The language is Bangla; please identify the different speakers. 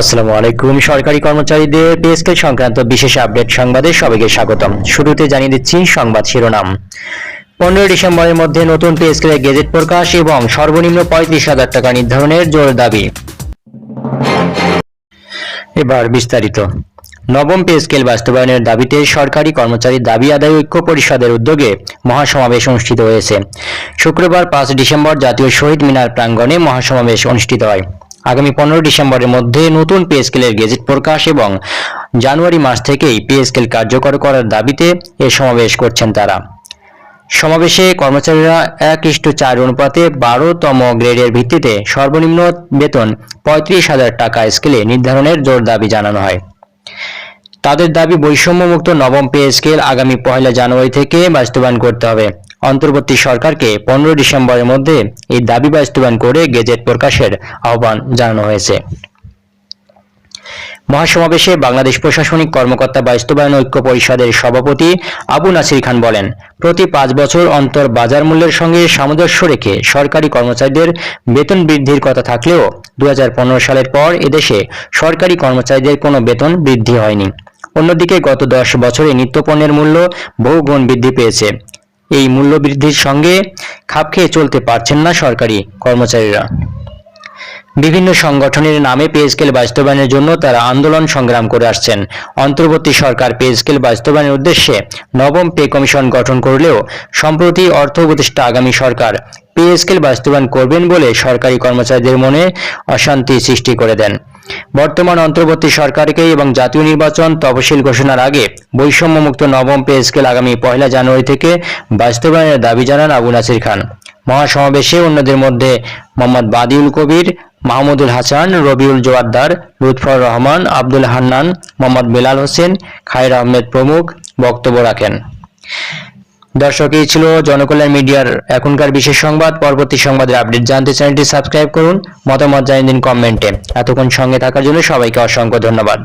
Speaker 1: আসসালামু আলাইকুম। সরকারি কর্মচারীদের পে স্কেল সংক্রান্ত বিশেষ আপডেট সংবাদে সবাইকে স্বাগতম। শুরুতে জানিয়ে দিচ্ছি সংবাদ শিরোনাম। পনেরো ডিসেম্বরের মধ্যে নতুন পে স্কেলের গেজেট প্রকাশ এবং সর্বনিম্ন পঁয়ত্রিশ হাজার টাকা নির্ধারণের জোর দাবি। এবার বিস্তারিত। নবম পে স্কেল বাস্তবায়নের দাবিতে সরকারি কর্মচারী দাবি আদায় ঐক্য পরিষদের উদ্যোগে মহাসমাবেশ অনুষ্ঠিত হয়েছে। শুক্রবার পাঁচ ডিসেম্বর জাতীয় শহীদ মিনার প্রাঙ্গণে মহাসমাবেশ অনুষ্ঠিত হয়। আগামী পনেরো ডিসেম্বরের মধ্যে নতুন পে স্কেলের গেজেট প্রকাশ এবং জানুয়ারি মাস থেকেই পে স্কেল কার্যকর করার দাবিতে এ সমাবেশ করছেন তারা। সমাবেশে কর্মচারীরা এক ইস্টু চার অনুপাতে বারোতম গ্রেডের ভিত্তিতে সর্বনিম্ন বেতন পঁয়ত্রিশ হাজার টাকা স্কেলে নির্ধারণের জোর দাবি জানানো হয়। তাদের দাবি বৈষম্যমুক্ত নবম পে স্কেল আগামী পহেলা জানুয়ারি থেকে বাস্তবায়ন করতে হবে। অন্তর্বর্তী সরকারকে পনেরো ডিসেম্বরের মধ্যে এই দাবি বাস্তবায়ন করে গেজেট প্রকাশের আহ্বান জানানো হয়েছে। মহাসমাবেশে বাংলাদেশ প্রশাসনিক কর্মকর্তা বাস্তবায়ন ঐক্য পরিষদের সভাপতি আবু নাসির খান বলেন, প্রতি পাঁচ বছর অন্তর বাজার মূল্যের সঙ্গে সামঞ্জস্য রেখে সরকারি কর্মচারীদের বেতন বৃদ্ধির কথা থাকলেও দু হাজার পনেরো সালের পর এদেশে সরকারি কর্মচারীদের কোনো বেতন বৃদ্ধি হয়নি। অন্যদিকে গত দশ বছরে নিত্যপণ্যের মূল্য বহুগুণ বৃদ্ধি পেয়েছে। এই মূল্য বৃদ্ধির সঙ্গে খাপ খেয়ে চলতে পারছেন না সরকারি কর্মচারীরা। বিভিন্ন সংগঠনের নামে পে স্কেল বাস্তবায়নের জন্য তারা আন্দোলন সংগ্রাম করে আসছেন। অন্তর্বর্তী সরকার পে স্কেল বাস্তবায়নের উদ্দেশ্যে নবম পে কমিশন গঠন করলেও সম্প্রতি অর্থ উপদেষ্টা আগামী সরকার পে স্কেল বাস্তবায়ন করবেন বলে সরকারি কর্মচারীদের মনে অশান্তি সৃষ্টি করে দেন। বর্তমান অন্তর্বর্তী সরকারকে এবং জাতীয় নির্বাচন তফসিল ঘোষণার আগে বৈষম্যমুক্ত নবম পে স্কেল আগামী পয়লা জানুয়ারি থেকে বাস্তবায়নের দাবি জানান আবু নাসির খান। মহাসমাবেশে অন্যদের মধ্যে মোহাম্মদ বাদিউল কবির, মাহমুদুল হাসান, রবিউল জোয়াদ্দার, লুৎফর রহমান, আব্দুল হান্নান, মোহাম্মদ বেলাল হোসেন, খায়ের আহমেদ প্রমুখ বক্তব্য রাখেন। দর্শক, এই ছিল জনকল্যাণ মিডিয়ার এখনকার বিশেষ সংবাদ। পরবর্তী সংবাদের আপডেট জানতে চ্যানেলটি সাবস্ক্রাইব করুন। মতামত জানিয়ে দিন কমেন্টে। এতক্ষণ সঙ্গে থাকার জন্য সবাইকে অসংখ্য ধন্যবাদ।